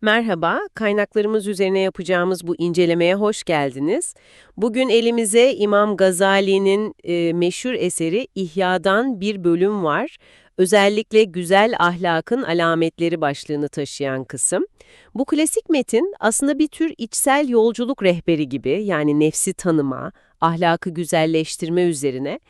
Merhaba, kaynaklarımız üzerine yapacağımız bu incelemeye hoş geldiniz. Bugün elimize İmam Gazali'nin e, meşhur eseri İhya'dan bir bölüm var. Özellikle güzel ahlakın alametleri başlığını taşıyan kısım. Bu klasik metin aslında bir tür içsel yolculuk rehberi gibi yani nefsi tanıma, ahlakı güzelleştirme üzerine.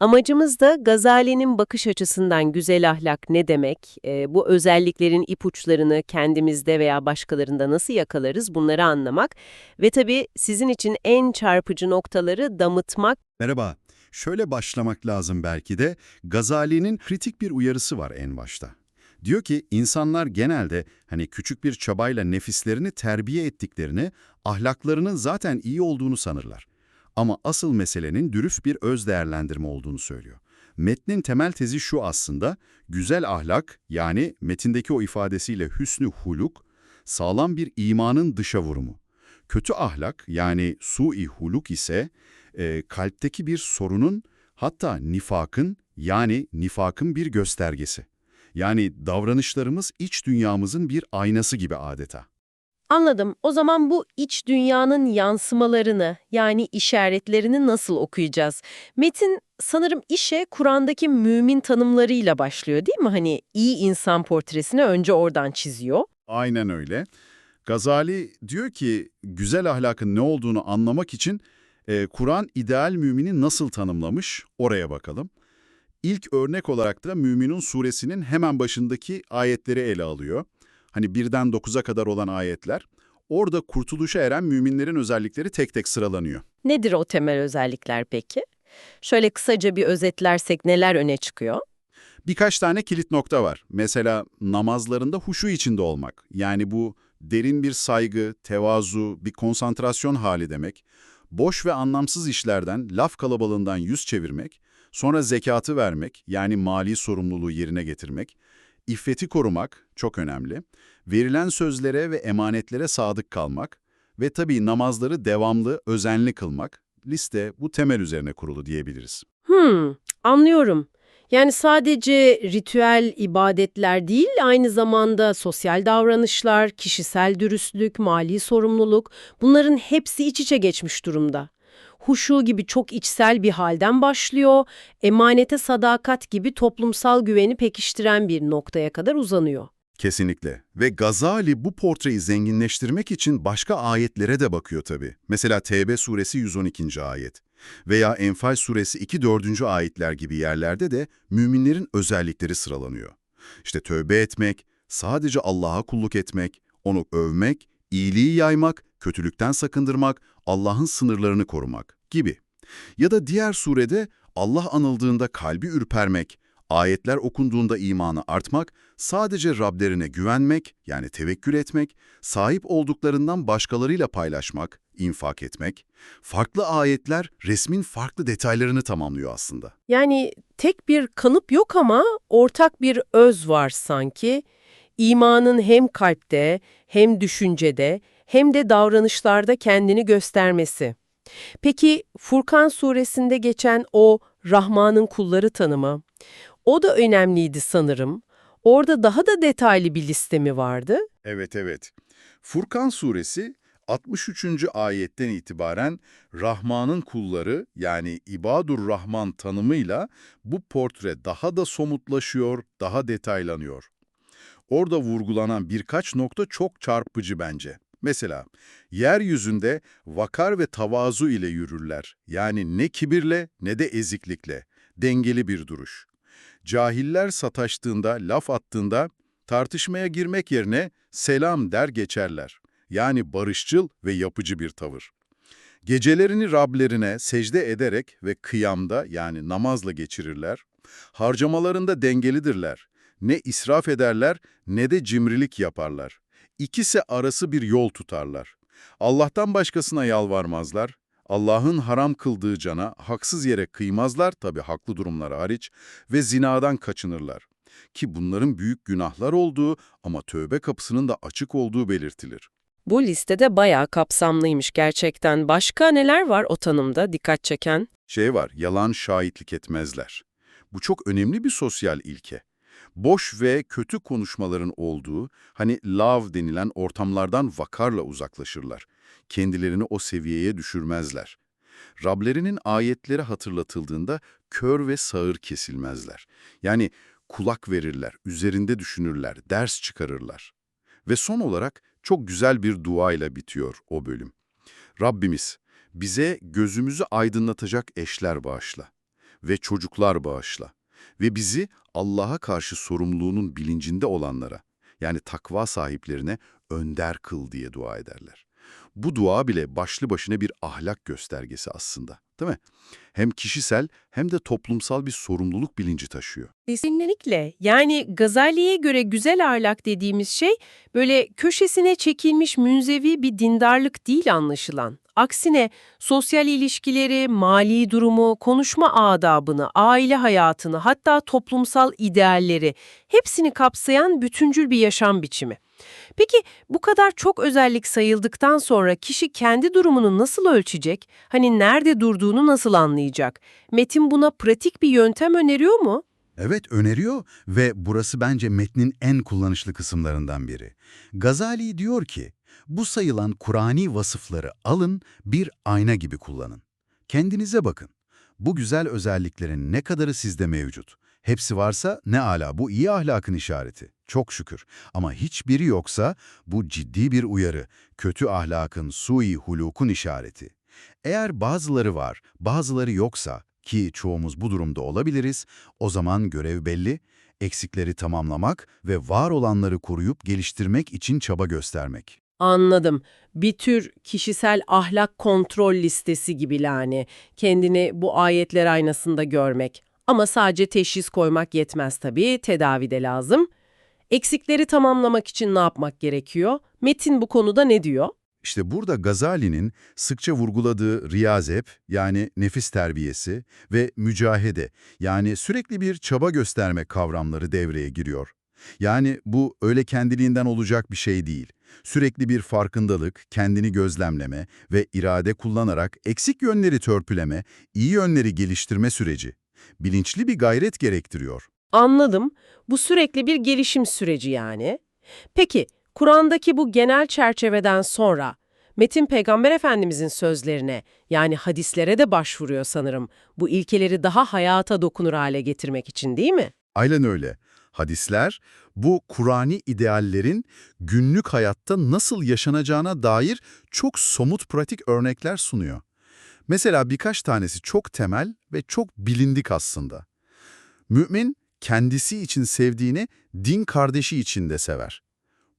Amacımız da Gazali'nin bakış açısından güzel ahlak ne demek, e, bu özelliklerin ipuçlarını kendimizde veya başkalarında nasıl yakalarız bunları anlamak ve tabii sizin için en çarpıcı noktaları damıtmak Merhaba. Şöyle başlamak lazım belki de. Gazali'nin kritik bir uyarısı var en başta. Diyor ki insanlar genelde hani küçük bir çabayla nefislerini terbiye ettiklerini, ahlaklarının zaten iyi olduğunu sanırlar. Ama asıl meselenin dürüst bir öz değerlendirme olduğunu söylüyor. Metnin temel tezi şu aslında, güzel ahlak yani metindeki o ifadesiyle hüsnü huluk, sağlam bir imanın dışa vurumu. Kötü ahlak yani sui huluk ise e, kalpteki bir sorunun hatta nifakın yani nifakın bir göstergesi. Yani davranışlarımız iç dünyamızın bir aynası gibi adeta. Anladım. O zaman bu iç dünyanın yansımalarını yani işaretlerini nasıl okuyacağız? Metin sanırım işe Kur'an'daki mümin tanımlarıyla başlıyor değil mi? Hani iyi insan portresini önce oradan çiziyor. Aynen öyle. Gazali diyor ki güzel ahlakın ne olduğunu anlamak için e, Kur'an ideal mümini nasıl tanımlamış oraya bakalım. İlk örnek olarak da Müminun suresinin hemen başındaki ayetleri ele alıyor. Hani birden 9'a kadar olan ayetler. Orada kurtuluşa eren müminlerin özellikleri tek tek sıralanıyor. Nedir o temel özellikler peki? Şöyle kısaca bir özetlersek neler öne çıkıyor? Birkaç tane kilit nokta var. Mesela namazlarında huşu içinde olmak. Yani bu derin bir saygı, tevazu, bir konsantrasyon hali demek. Boş ve anlamsız işlerden, laf kalabalığından yüz çevirmek. Sonra zekatı vermek, yani mali sorumluluğu yerine getirmek. İffeti korumak, çok önemli. Verilen sözlere ve emanetlere sadık kalmak. Ve tabii namazları devamlı, özenli kılmak. Liste bu temel üzerine kurulu diyebiliriz. Hmm, anlıyorum. Yani sadece ritüel ibadetler değil, aynı zamanda sosyal davranışlar, kişisel dürüstlük, mali sorumluluk bunların hepsi iç içe geçmiş durumda. Huşu gibi çok içsel bir halden başlıyor, emanete sadakat gibi toplumsal güveni pekiştiren bir noktaya kadar uzanıyor. Kesinlikle. Ve Gazali bu portreyi zenginleştirmek için başka ayetlere de bakıyor tabii. Mesela Tevbe suresi 112. ayet veya Enfal suresi 2-4. ayetler gibi yerlerde de müminlerin özellikleri sıralanıyor. İşte tövbe etmek, sadece Allah'a kulluk etmek, onu övmek, iyiliği yaymak, kötülükten sakındırmak, Allah'ın sınırlarını korumak gibi. Ya da diğer surede Allah anıldığında kalbi ürpermek, ayetler okunduğunda imanı artmak, sadece Rablerine güvenmek, yani tevekkül etmek, sahip olduklarından başkalarıyla paylaşmak, infak etmek, farklı ayetler resmin farklı detaylarını tamamlıyor aslında. Yani tek bir kanıp yok ama ortak bir öz var sanki. İmanın hem kalpte, hem düşüncede, hem de davranışlarda kendini göstermesi. Peki Furkan suresinde geçen o Rahman'ın kulları tanımı, o da önemliydi sanırım. Orada daha da detaylı bir liste mi vardı? Evet evet. Furkan suresi 63. ayetten itibaren Rahman'ın kulları yani İbadur Rahman tanımıyla bu portre daha da somutlaşıyor, daha detaylanıyor. Orada vurgulanan birkaç nokta çok çarpıcı bence. Mesela yeryüzünde vakar ve tavazu ile yürürler. Yani ne kibirle ne de eziklikle. Dengeli bir duruş. Cahiller sataştığında, laf attığında tartışmaya girmek yerine selam der geçerler. Yani barışçıl ve yapıcı bir tavır. Gecelerini Rablerine secde ederek ve kıyamda yani namazla geçirirler. Harcamalarında dengelidirler. Ne israf ederler ne de cimrilik yaparlar. İkisi arası bir yol tutarlar. Allah'tan başkasına yalvarmazlar. Allah'ın haram kıldığı cana haksız yere kıymazlar tabi haklı durumlar hariç ve zinadan kaçınırlar. Ki bunların büyük günahlar olduğu ama tövbe kapısının da açık olduğu belirtilir. Bu listede bayağı kapsamlıymış gerçekten. Başka neler var o tanımda dikkat çeken? Şey var, yalan şahitlik etmezler. Bu çok önemli bir sosyal ilke. Boş ve kötü konuşmaların olduğu, hani love denilen ortamlardan vakarla uzaklaşırlar. Kendilerini o seviyeye düşürmezler. Rablerinin ayetleri hatırlatıldığında kör ve sağır kesilmezler. Yani kulak verirler, üzerinde düşünürler, ders çıkarırlar. Ve son olarak çok güzel bir duayla bitiyor o bölüm. Rabbimiz bize gözümüzü aydınlatacak eşler bağışla ve çocuklar bağışla ve bizi Allah'a karşı sorumluluğunun bilincinde olanlara yani takva sahiplerine önder kıl diye dua ederler. Bu dua bile başlı başına bir ahlak göstergesi aslında, değil mi? Hem kişisel hem de toplumsal bir sorumluluk bilinci taşıyor. Kesinlikle. Yani Gazali'ye göre güzel ahlak dediğimiz şey böyle köşesine çekilmiş münzevi bir dindarlık değil anlaşılan. Aksine sosyal ilişkileri, mali durumu, konuşma adabını, aile hayatını hatta toplumsal idealleri hepsini kapsayan bütüncül bir yaşam biçimi. Peki bu kadar çok özellik sayıldıktan sonra kişi kendi durumunu nasıl ölçecek? Hani nerede durduğunu nasıl anlayacak? Metin buna pratik bir yöntem öneriyor mu? Evet öneriyor ve burası bence metnin en kullanışlı kısımlarından biri. Gazali diyor ki, bu sayılan Kur'ani vasıfları alın, bir ayna gibi kullanın. Kendinize bakın. Bu güzel özelliklerin ne kadarı sizde mevcut? Hepsi varsa ne ala bu iyi ahlakın işareti. Çok şükür. Ama hiçbiri yoksa bu ciddi bir uyarı, kötü ahlakın, sui hulukun işareti. Eğer bazıları var, bazıları yoksa ki çoğumuz bu durumda olabiliriz, o zaman görev belli, eksikleri tamamlamak ve var olanları koruyup geliştirmek için çaba göstermek. Anladım. Bir tür kişisel ahlak kontrol listesi gibi yani. Kendini bu ayetler aynasında görmek. Ama sadece teşhis koymak yetmez tabii, tedavi de lazım. Eksikleri tamamlamak için ne yapmak gerekiyor? Metin bu konuda ne diyor? İşte burada Gazali'nin sıkça vurguladığı riyazep yani nefis terbiyesi ve mücahede yani sürekli bir çaba gösterme kavramları devreye giriyor. Yani bu öyle kendiliğinden olacak bir şey değil. Sürekli bir farkındalık, kendini gözlemleme ve irade kullanarak eksik yönleri törpüleme, iyi yönleri geliştirme süreci. Bilinçli bir gayret gerektiriyor. Anladım. Bu sürekli bir gelişim süreci yani. Peki, Kur'an'daki bu genel çerçeveden sonra Metin Peygamber Efendimizin sözlerine yani hadislere de başvuruyor sanırım. Bu ilkeleri daha hayata dokunur hale getirmek için değil mi? Aynen öyle. Hadisler, bu Kur'ani ideallerin günlük hayatta nasıl yaşanacağına dair çok somut pratik örnekler sunuyor. Mesela birkaç tanesi çok temel ve çok bilindik aslında. Mümin, kendisi için sevdiğini din kardeşi için de sever.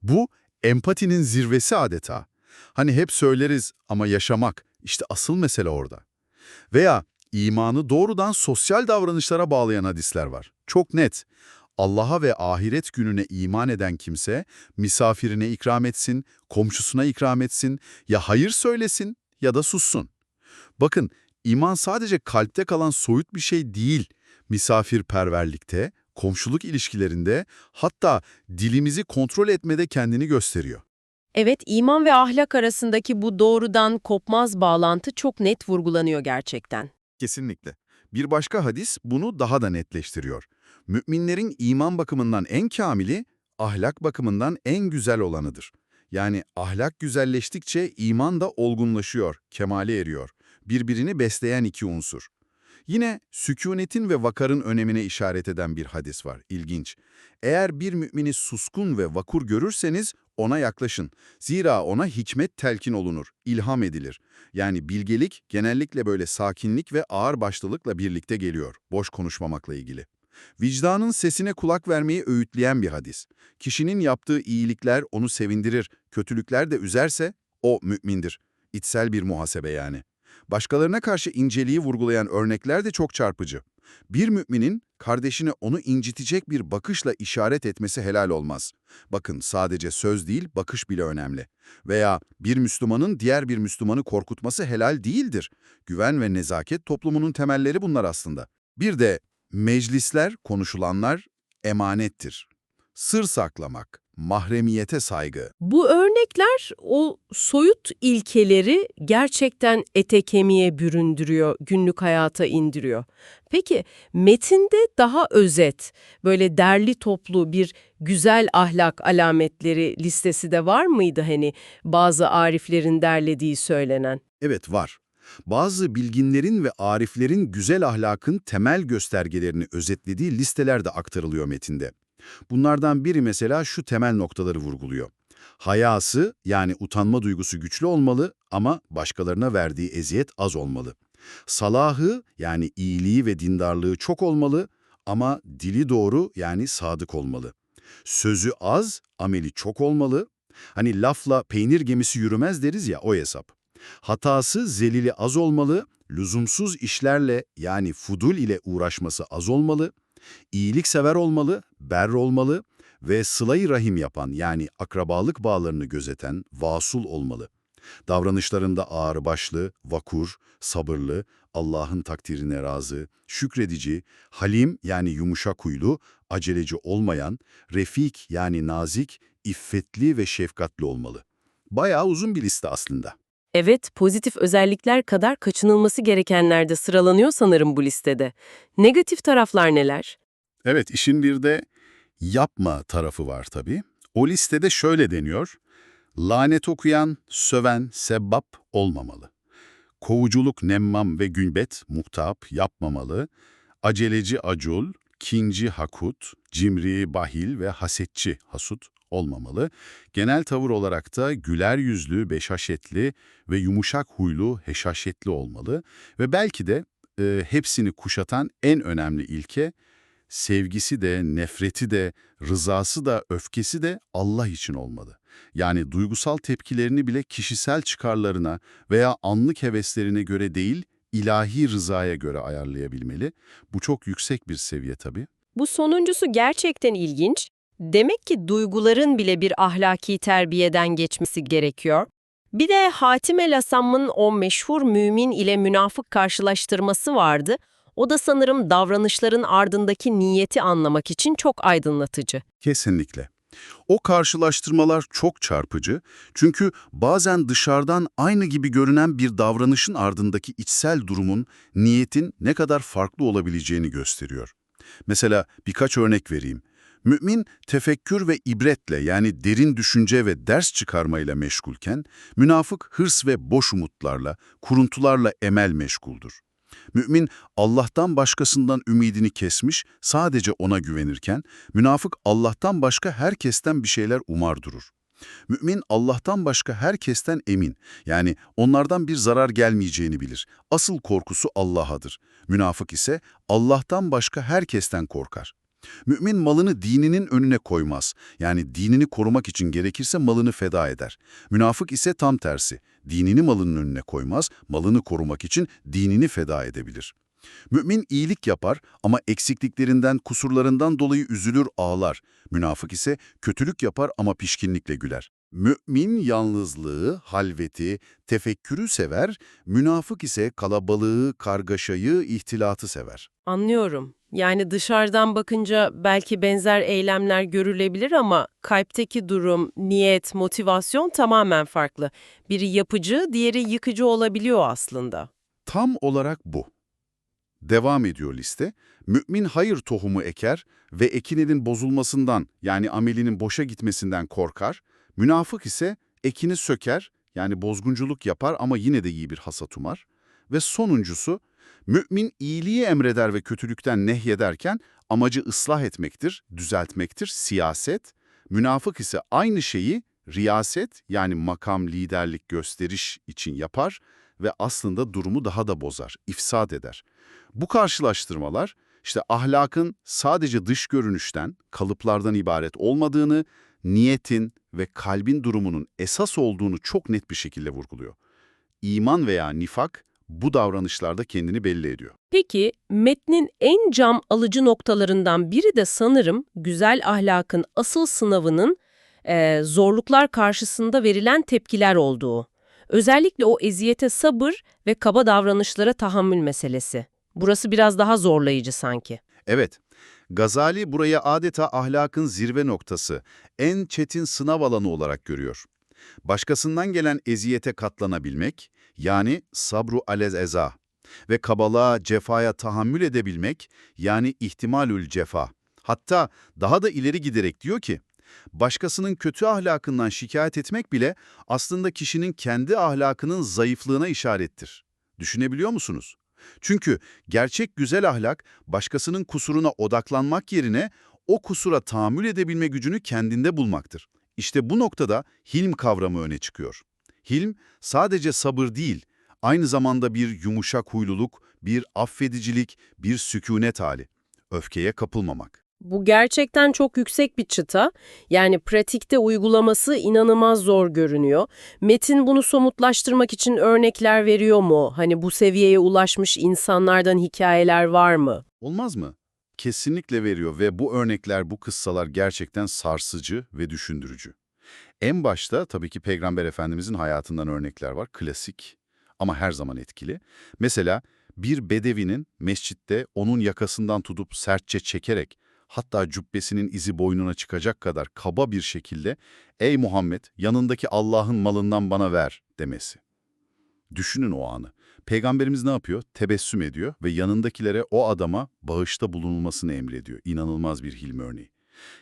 Bu, empatinin zirvesi adeta. Hani hep söyleriz ama yaşamak, işte asıl mesele orada. Veya imanı doğrudan sosyal davranışlara bağlayan hadisler var. Çok net. Allah'a ve ahiret gününe iman eden kimse misafirine ikram etsin, komşusuna ikram etsin, ya hayır söylesin ya da sussun. Bakın, iman sadece kalpte kalan soyut bir şey değil. Misafirperverlikte, komşuluk ilişkilerinde, hatta dilimizi kontrol etmede kendini gösteriyor. Evet, iman ve ahlak arasındaki bu doğrudan kopmaz bağlantı çok net vurgulanıyor gerçekten. Kesinlikle. Bir başka hadis bunu daha da netleştiriyor. Müminlerin iman bakımından en kamili, ahlak bakımından en güzel olanıdır. Yani ahlak güzelleştikçe iman da olgunlaşıyor, kemale eriyor. Birbirini besleyen iki unsur. Yine sükunetin ve vakarın önemine işaret eden bir hadis var, ilginç. Eğer bir mümini suskun ve vakur görürseniz ona yaklaşın. Zira ona hikmet telkin olunur, ilham edilir. Yani bilgelik genellikle böyle sakinlik ve ağırbaşlılıkla birlikte geliyor, boş konuşmamakla ilgili. Vicdanın sesine kulak vermeyi öğütleyen bir hadis. Kişinin yaptığı iyilikler onu sevindirir, kötülükler de üzerse o mümindir. İçsel bir muhasebe yani. Başkalarına karşı inceliği vurgulayan örnekler de çok çarpıcı. Bir müminin kardeşine onu incitecek bir bakışla işaret etmesi helal olmaz. Bakın sadece söz değil, bakış bile önemli. Veya bir Müslümanın diğer bir Müslümanı korkutması helal değildir. Güven ve nezaket toplumunun temelleri bunlar aslında. Bir de meclisler, konuşulanlar emanettir. Sır saklamak, mahremiyete saygı. Bu örnekler o soyut ilkeleri gerçekten ete kemiğe büründürüyor, günlük hayata indiriyor. Peki metinde daha özet, böyle derli toplu bir güzel ahlak alametleri listesi de var mıydı hani bazı ariflerin derlediği söylenen? Evet var. Bazı bilginlerin ve ariflerin güzel ahlakın temel göstergelerini özetlediği listeler de aktarılıyor metinde. Bunlardan biri mesela şu temel noktaları vurguluyor. Hayası yani utanma duygusu güçlü olmalı ama başkalarına verdiği eziyet az olmalı. Salahı yani iyiliği ve dindarlığı çok olmalı ama dili doğru yani sadık olmalı. Sözü az, ameli çok olmalı. Hani lafla peynir gemisi yürümez deriz ya o hesap. Hatası zelili az olmalı, lüzumsuz işlerle yani fudul ile uğraşması az olmalı, iyiliksever olmalı, ber olmalı ve sıla-i rahim yapan yani akrabalık bağlarını gözeten vasul olmalı. Davranışlarında ağırbaşlı, vakur, sabırlı, Allah'ın takdirine razı, şükredici, halim yani yumuşak huylu, aceleci olmayan, refik yani nazik, iffetli ve şefkatli olmalı. Bayağı uzun bir liste aslında. Evet, pozitif özellikler kadar kaçınılması gerekenler de sıralanıyor sanırım bu listede. Negatif taraflar neler? Evet, işin bir de yapma tarafı var tabii. O listede şöyle deniyor, lanet okuyan, söven, sebbap olmamalı. Kovuculuk, nemmam ve günbet, muhtap yapmamalı. Aceleci acul, kinci hakut, cimri bahil ve hasetçi hasut olmamalı. Genel tavır olarak da güler yüzlü, beşaşetli ve yumuşak huylu, heşaşetli olmalı. Ve belki de e, hepsini kuşatan en önemli ilke, sevgisi de, nefreti de, rızası da, öfkesi de Allah için olmalı. Yani duygusal tepkilerini bile kişisel çıkarlarına veya anlık heveslerine göre değil, ilahi rızaya göre ayarlayabilmeli. Bu çok yüksek bir seviye tabii. Bu sonuncusu gerçekten ilginç. Demek ki duyguların bile bir ahlaki terbiyeden geçmesi gerekiyor. Bir de Hatim el-Asam'ın o meşhur mümin ile münafık karşılaştırması vardı. O da sanırım davranışların ardındaki niyeti anlamak için çok aydınlatıcı. Kesinlikle. O karşılaştırmalar çok çarpıcı çünkü bazen dışarıdan aynı gibi görünen bir davranışın ardındaki içsel durumun, niyetin ne kadar farklı olabileceğini gösteriyor. Mesela birkaç örnek vereyim. Mümin tefekkür ve ibretle yani derin düşünce ve ders çıkarmayla meşgulken, münafık hırs ve boş umutlarla, kuruntularla emel meşguldür. Mümin Allah'tan başkasından ümidini kesmiş, sadece ona güvenirken, münafık Allah'tan başka herkesten bir şeyler umar durur. Mümin Allah'tan başka herkesten emin, yani onlardan bir zarar gelmeyeceğini bilir. Asıl korkusu Allah'adır. Münafık ise Allah'tan başka herkesten korkar. Mümin malını dininin önüne koymaz. Yani dinini korumak için gerekirse malını feda eder. Münafık ise tam tersi. Dinini malının önüne koymaz, malını korumak için dinini feda edebilir. Mümin iyilik yapar ama eksikliklerinden, kusurlarından dolayı üzülür, ağlar. Münafık ise kötülük yapar ama pişkinlikle güler. Mümin yalnızlığı, halveti, tefekkürü sever, münafık ise kalabalığı, kargaşayı, ihtilatı sever. Anlıyorum. Yani dışarıdan bakınca belki benzer eylemler görülebilir ama kalpteki durum, niyet, motivasyon tamamen farklı. Biri yapıcı, diğeri yıkıcı olabiliyor aslında. Tam olarak bu. Devam ediyor liste. Mümin hayır tohumu eker ve ekininin bozulmasından yani amelinin boşa gitmesinden korkar. Münafık ise ekini söker yani bozgunculuk yapar ama yine de iyi bir hasat umar. Ve sonuncusu, mümin iyiliği emreder ve kötülükten nehyederken amacı ıslah etmektir, düzeltmektir, siyaset. Münafık ise aynı şeyi riyaset yani makam, liderlik, gösteriş için yapar ve aslında durumu daha da bozar, ifsad eder. Bu karşılaştırmalar işte ahlakın sadece dış görünüşten, kalıplardan ibaret olmadığını, niyetin ve kalbin durumunun esas olduğunu çok net bir şekilde vurguluyor. İman veya nifak bu davranışlarda kendini belli ediyor. Peki, metnin en cam alıcı noktalarından biri de sanırım güzel ahlakın asıl sınavının eee, zorluklar karşısında verilen tepkiler olduğu. Özellikle o eziyete sabır ve kaba davranışlara tahammül meselesi. Burası biraz daha zorlayıcı sanki. Evet, Gazali buraya adeta ahlakın zirve noktası, en çetin sınav alanı olarak görüyor. Başkasından gelen eziyete katlanabilmek, yani sabru alez eza ve kabalığa, cefaya tahammül edebilmek, yani ihtimalül cefa. Hatta daha da ileri giderek diyor ki, başkasının kötü ahlakından şikayet etmek bile aslında kişinin kendi ahlakının zayıflığına işarettir. Düşünebiliyor musunuz? Çünkü gerçek güzel ahlak başkasının kusuruna odaklanmak yerine o kusura tahammül edebilme gücünü kendinde bulmaktır. İşte bu noktada hilm kavramı öne çıkıyor. Hilm sadece sabır değil, aynı zamanda bir yumuşak huyluluk, bir affedicilik, bir sükunet hali. Öfkeye kapılmamak. Bu gerçekten çok yüksek bir çıta. Yani pratikte uygulaması inanılmaz zor görünüyor. Metin bunu somutlaştırmak için örnekler veriyor mu? Hani bu seviyeye ulaşmış insanlardan hikayeler var mı? Olmaz mı? Kesinlikle veriyor ve bu örnekler, bu kıssalar gerçekten sarsıcı ve düşündürücü. En başta tabii ki Peygamber Efendimizin hayatından örnekler var, klasik ama her zaman etkili. Mesela bir bedevinin mescitte onun yakasından tutup sertçe çekerek, hatta cübbesinin izi boynuna çıkacak kadar kaba bir şekilde ''Ey Muhammed, yanındaki Allah'ın malından bana ver.'' demesi. Düşünün o anı. Peygamberimiz ne yapıyor? Tebessüm ediyor ve yanındakilere o adama bağışta bulunulmasını emrediyor. İnanılmaz bir hilmi örneği.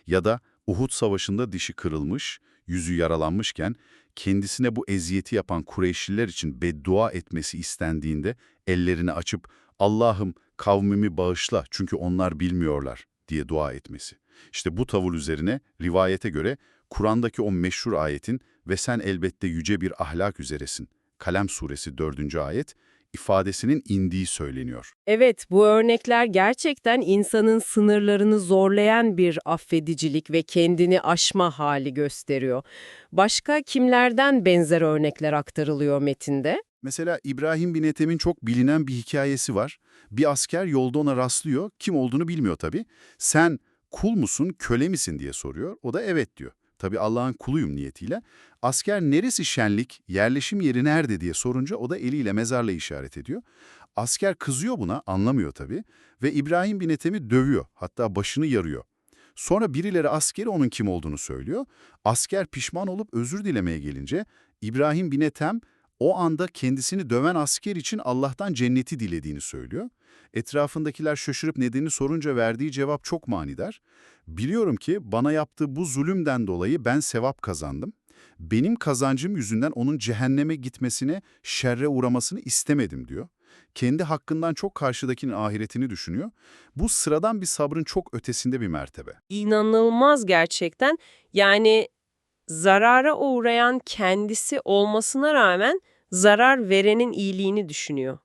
Ya da Uhud Savaşı'nda dişi kırılmış, yüzü yaralanmışken kendisine bu eziyeti yapan Kureyşliler için beddua etmesi istendiğinde ellerini açıp Allah'ım kavmimi bağışla çünkü onlar bilmiyorlar diye dua etmesi. İşte bu tavır üzerine rivayete göre Kur'an'daki o meşhur ayetin ve sen elbette yüce bir ahlak üzeresin. Kalem suresi 4. ayet ifadesinin indiği söyleniyor. Evet, bu örnekler gerçekten insanın sınırlarını zorlayan bir affedicilik ve kendini aşma hali gösteriyor. Başka kimlerden benzer örnekler aktarılıyor metinde? Mesela İbrahim bin Ethem'in çok bilinen bir hikayesi var. Bir asker yolda ona rastlıyor, kim olduğunu bilmiyor tabii. Sen kul musun, köle misin diye soruyor. O da evet diyor. Tabii Allah'ın kuluyum niyetiyle. Asker neresi şenlik, yerleşim yeri nerede diye sorunca o da eliyle mezarla işaret ediyor. Asker kızıyor buna, anlamıyor tabii ve İbrahim bin Ethem'i dövüyor, hatta başını yarıyor. Sonra birileri askeri onun kim olduğunu söylüyor. Asker pişman olup özür dilemeye gelince İbrahim bin Ethem o anda kendisini döven asker için Allah'tan cenneti dilediğini söylüyor. Etrafındakiler şaşırıp nedenini sorunca verdiği cevap çok manidar. Biliyorum ki bana yaptığı bu zulümden dolayı ben sevap kazandım. Benim kazancım yüzünden onun cehenneme gitmesine, şerre uğramasını istemedim diyor. Kendi hakkından çok karşıdakinin ahiretini düşünüyor. Bu sıradan bir sabrın çok ötesinde bir mertebe. İnanılmaz gerçekten. Yani zarara uğrayan kendisi olmasına rağmen zarar verenin iyiliğini düşünüyor.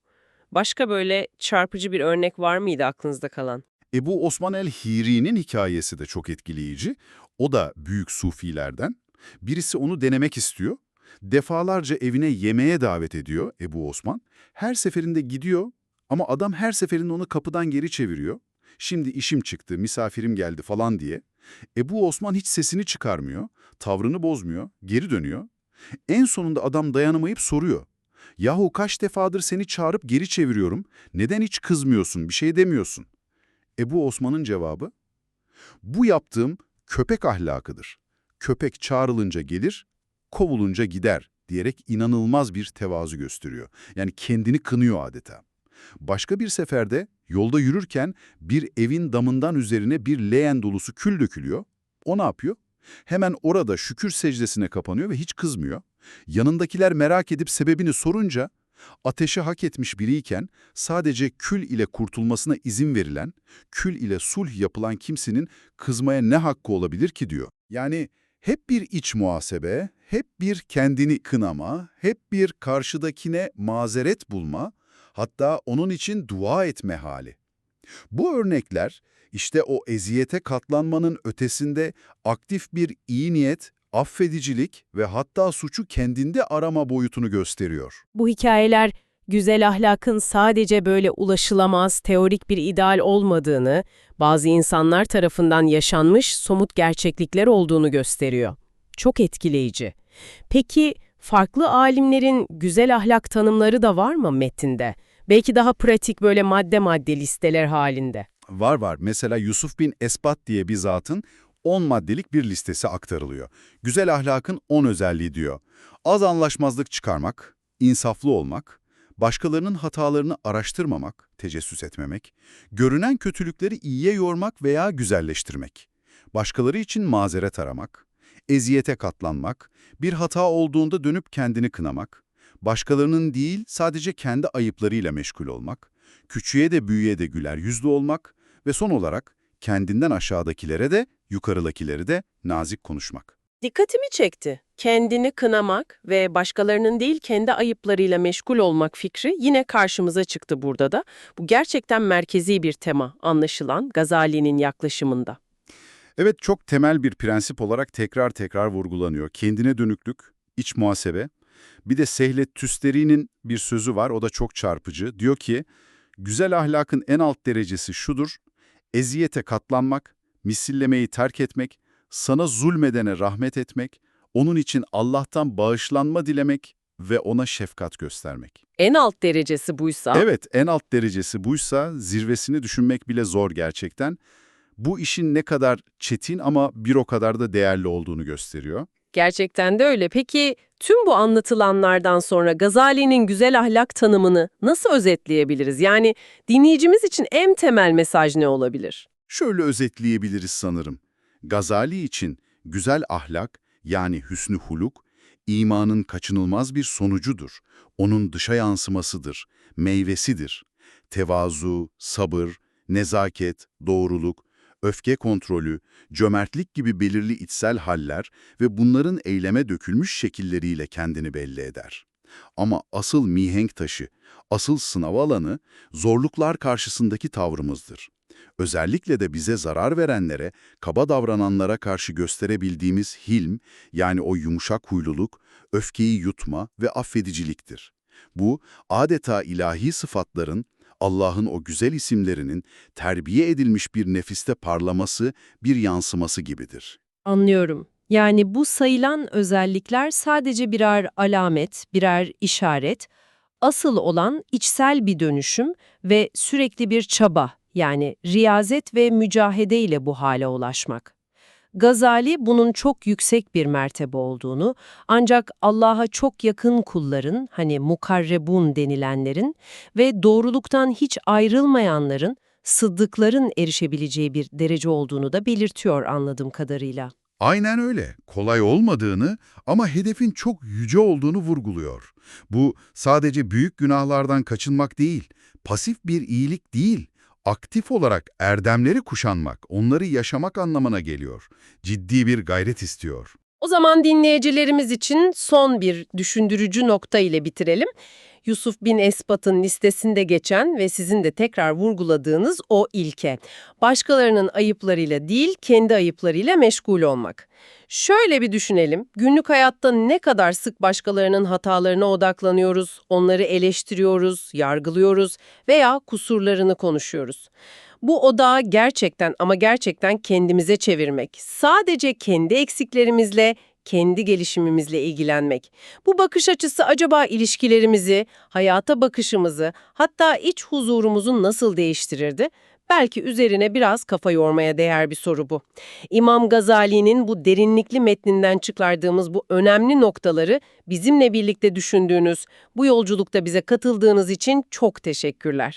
Başka böyle çarpıcı bir örnek var mıydı aklınızda kalan? Ebu Osman el-Hiri'nin hikayesi de çok etkileyici. O da büyük sufilerden. Birisi onu denemek istiyor. Defalarca evine yemeğe davet ediyor Ebu Osman. Her seferinde gidiyor ama adam her seferinde onu kapıdan geri çeviriyor. Şimdi işim çıktı, misafirim geldi falan diye. Ebu Osman hiç sesini çıkarmıyor, tavrını bozmuyor, geri dönüyor. En sonunda adam dayanamayıp soruyor. Yahu kaç defadır seni çağırıp geri çeviriyorum, neden hiç kızmıyorsun, bir şey demiyorsun? Ebu Osman'ın cevabı, bu yaptığım köpek ahlakıdır. Köpek çağrılınca gelir, kovulunca gider diyerek inanılmaz bir tevazu gösteriyor. Yani kendini kınıyor adeta. Başka bir seferde yolda yürürken bir evin damından üzerine bir leğen dolusu kül dökülüyor. O ne yapıyor? Hemen orada şükür secdesine kapanıyor ve hiç kızmıyor. Yanındakiler merak edip sebebini sorunca ateşi hak etmiş biriyken sadece kül ile kurtulmasına izin verilen, kül ile sulh yapılan kimsenin kızmaya ne hakkı olabilir ki diyor. Yani hep bir iç muhasebe, hep bir kendini kınama, hep bir karşıdakine mazeret bulma, hatta onun için dua etme hali. Bu örnekler işte o eziyete katlanmanın ötesinde aktif bir iyi niyet, affedicilik ve hatta suçu kendinde arama boyutunu gösteriyor. Bu hikayeler güzel ahlakın sadece böyle ulaşılamaz, teorik bir ideal olmadığını, bazı insanlar tarafından yaşanmış somut gerçeklikler olduğunu gösteriyor. Çok etkileyici. Peki farklı alimlerin güzel ahlak tanımları da var mı metinde? Belki daha pratik böyle madde madde listeler halinde. Var var. Mesela Yusuf bin Esbat diye bir zatın 10 maddelik bir listesi aktarılıyor. Güzel ahlakın 10 özelliği diyor. Az anlaşmazlık çıkarmak, insaflı olmak, başkalarının hatalarını araştırmamak, tecessüs etmemek, görünen kötülükleri iyiye yormak veya güzelleştirmek, başkaları için mazeret aramak, eziyete katlanmak, bir hata olduğunda dönüp kendini kınamak, başkalarının değil sadece kendi ayıplarıyla meşgul olmak, küçüğe de büyüğe de güler yüzlü olmak ve son olarak kendinden aşağıdakilere de yukarıdakilere de nazik konuşmak. Dikkatimi çekti. Kendini kınamak ve başkalarının değil kendi ayıplarıyla meşgul olmak fikri yine karşımıza çıktı burada da. Bu gerçekten merkezi bir tema anlaşılan Gazali'nin yaklaşımında. Evet çok temel bir prensip olarak tekrar tekrar vurgulanıyor. Kendine dönüklük, iç muhasebe. Bir de Sehlet Tüsteri'nin bir sözü var, o da çok çarpıcı. Diyor ki, güzel ahlakın en alt derecesi şudur, eziyete katlanmak, misillemeyi terk etmek, sana zulmedene rahmet etmek, onun için Allah'tan bağışlanma dilemek ve ona şefkat göstermek. En alt derecesi buysa Evet, en alt derecesi buysa zirvesini düşünmek bile zor gerçekten. Bu işin ne kadar çetin ama bir o kadar da değerli olduğunu gösteriyor. gerçekten de öyle. Peki tüm bu anlatılanlardan sonra Gazali'nin güzel ahlak tanımını nasıl özetleyebiliriz? Yani dinleyicimiz için en temel mesaj ne olabilir? Şöyle özetleyebiliriz sanırım. Gazali için güzel ahlak yani hüsnü huluk, imanın kaçınılmaz bir sonucudur. Onun dışa yansımasıdır, meyvesidir. Tevazu, sabır, nezaket, doğruluk, öfke kontrolü, cömertlik gibi belirli içsel haller ve bunların eyleme dökülmüş şekilleriyle kendini belli eder. Ama asıl mihenk taşı, asıl sınav alanı zorluklar karşısındaki tavrımızdır. Özellikle de bize zarar verenlere, kaba davrananlara karşı gösterebildiğimiz hilm, yani o yumuşak huyluluk, öfkeyi yutma ve affediciliktir. Bu, adeta ilahi sıfatların, Allah'ın o güzel isimlerinin terbiye edilmiş bir nefiste parlaması, bir yansıması gibidir. Anlıyorum. Yani bu sayılan özellikler sadece birer alamet, birer işaret, asıl olan içsel bir dönüşüm ve sürekli bir çaba, yani riyazet ve mücahede ile bu hale ulaşmak. Gazali bunun çok yüksek bir mertebe olduğunu, ancak Allah'a çok yakın kulların, hani mukarrebun denilenlerin ve doğruluktan hiç ayrılmayanların, sıddıkların erişebileceği bir derece olduğunu da belirtiyor anladığım kadarıyla. Aynen öyle. Kolay olmadığını ama hedefin çok yüce olduğunu vurguluyor. Bu sadece büyük günahlardan kaçınmak değil, pasif bir iyilik değil, aktif olarak erdemleri kuşanmak, onları yaşamak anlamına geliyor. Ciddi bir gayret istiyor. O zaman dinleyicilerimiz için son bir düşündürücü nokta ile bitirelim. Yusuf bin Esbat'ın listesinde geçen ve sizin de tekrar vurguladığınız o ilke. Başkalarının ayıplarıyla değil, kendi ayıplarıyla meşgul olmak. Şöyle bir düşünelim, günlük hayatta ne kadar sık başkalarının hatalarına odaklanıyoruz, onları eleştiriyoruz, yargılıyoruz veya kusurlarını konuşuyoruz. Bu odağı gerçekten ama gerçekten kendimize çevirmek, sadece kendi eksiklerimizle, kendi gelişimimizle ilgilenmek. Bu bakış açısı acaba ilişkilerimizi, hayata bakışımızı, hatta iç huzurumuzu nasıl değiştirirdi? Belki üzerine biraz kafa yormaya değer bir soru bu. İmam Gazali'nin bu derinlikli metninden çıkardığımız bu önemli noktaları bizimle birlikte düşündüğünüz, bu yolculukta bize katıldığınız için çok teşekkürler.